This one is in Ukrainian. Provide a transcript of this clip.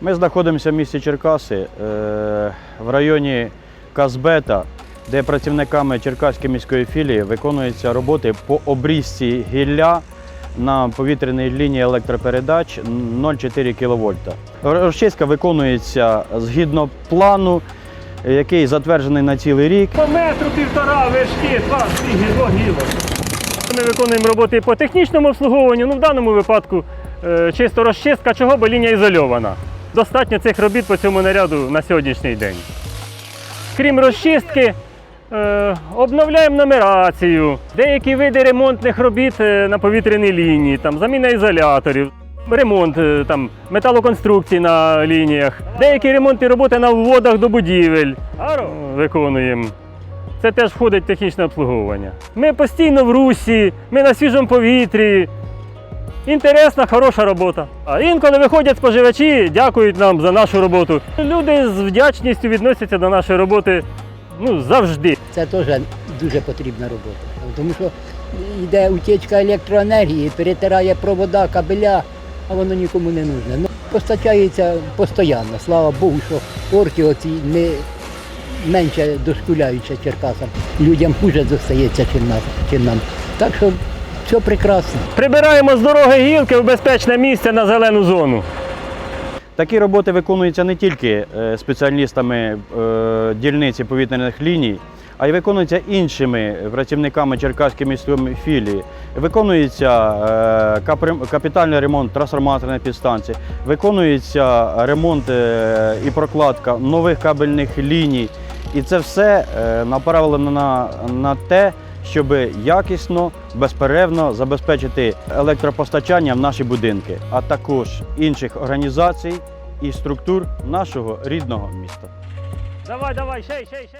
Ми знаходимося в місті Черкаси е, в районі Казбета, де працівниками Черкаської міської філії виконуються роботи по обрізці гілля на повітряній лінії електропередач 0,4 кВт. Розчистка виконується згідно плану, який затверджений на цілий рік. По метру півтора вишки, два-дві гіло, гіло. Ми виконуємо роботи по технічному обслуговуванню, ну в даному випадку е, чисто розчистка, чого, бо лінія ізольована. Достатньо цих робіт по цьому наряду на сьогоднішній день. Крім розчистки, е, обновляємо нумерацію, деякі види ремонтних робіт е, на повітряній лінії, там, заміна ізоляторів, ремонт там, металоконструкцій на лініях, деякі ремонтні роботи на вводах до будівель виконуємо. Це теж входить в технічне обслуговування. Ми постійно в русі, ми на свіжому повітрі. Інтересна, хороша робота. А інколи виходять споживачі, дякують нам за нашу роботу. Люди з вдячністю відносяться до нашої роботи ну, завжди. Це теж дуже потрібна робота. Тому що йде утічка електроенергії, перетирає провода, кабеля, а воно нікому не нужне. Ну, постачається постійно. Слава Богу, що орки оці не менше дошкуляються Черкасам. Людям хуже достається, чим нам. Чим нам. Так що все прекрасно. Прибираємо з дороги гілки в безпечне місце на зелену зону. Такі роботи виконуються не тільки е, спеціалістами е, дільниці повітряних ліній, а й виконуються іншими працівниками Черкаської міської філії. Виконується е, капітальний ремонт трансформаторної підстанції, виконується ремонт е, і прокладка нових кабельних ліній. І це все е, направлено на, на те, щоб якісно, безперервно забезпечити електропостачання в наші будинки, а також інших організацій і структур нашого рідного міста. Давай, давай, ще, ще, ще.